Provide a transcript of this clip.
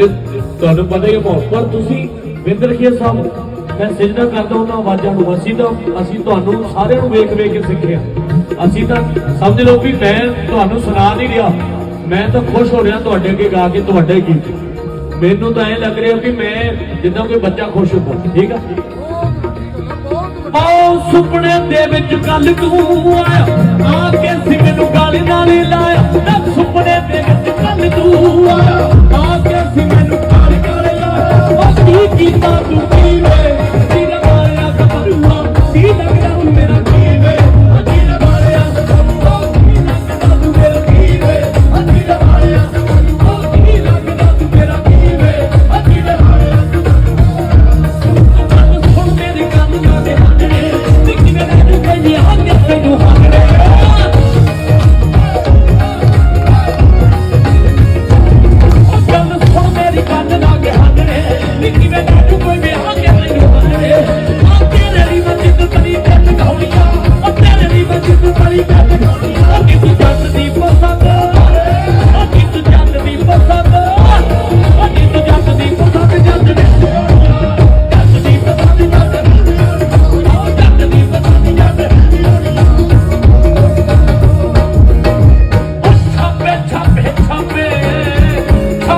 ਤੇ ਤੁਹਾਨੂੰ ਪਤਾ ਹੀ ਹੈ ਪਰ ਤੁਸੀਂ ਵਿੰਦਰ ਖੇਰ ਸਾਹਿਬ ਮੈਂ ਸਿਜਦਾ ਕਰਦਾ ਉਹਨਾਂ ਆਵਾਜ਼ਾਂ ਨੂੰ। ਅਸੀਂ ਤਾਂ ਅਸੀਂ ਤੁਹਾਨੂੰ ਸਾਰਿਆਂ ਨੂੰ ਵੇਖ ਵੇਖ ਕੇ ਸਿੱਖਿਆ। ਅਸੀਂ ਤਾਂ ਸਮਝ ਲਓ ਵੀ ਮੈਂ ਤੁਹਾਨੂੰ ਸੁਣਾ ਨਹੀਂ ਰਿਹਾ। ਮੈਂ ਤਾਂ ਖੁਸ਼ ਹੋ ਰਿਹਾ ਤੁਹਾਡੇ ਅੱਗੇ ਗਾ ਕੇ ਤੁਹਾਡਾ ਗੀਤ। ਮੈਨੂੰ ਤਾਂ ਐ ਲੱਗ ਰਿਹਾ ਵੀ ਮੈਂ ਜਿੱਦਾਂ ਕੋਈ ਬੱਚਾ ਖੁਸ਼ ਹੁੰਦਾ। ਠੀਕ ਆ? ਆਓ ਸੁਪਨੇ ਦੇ ਵਿੱਚ ਕੱਲ ਤੂੰ ਆਇਆ।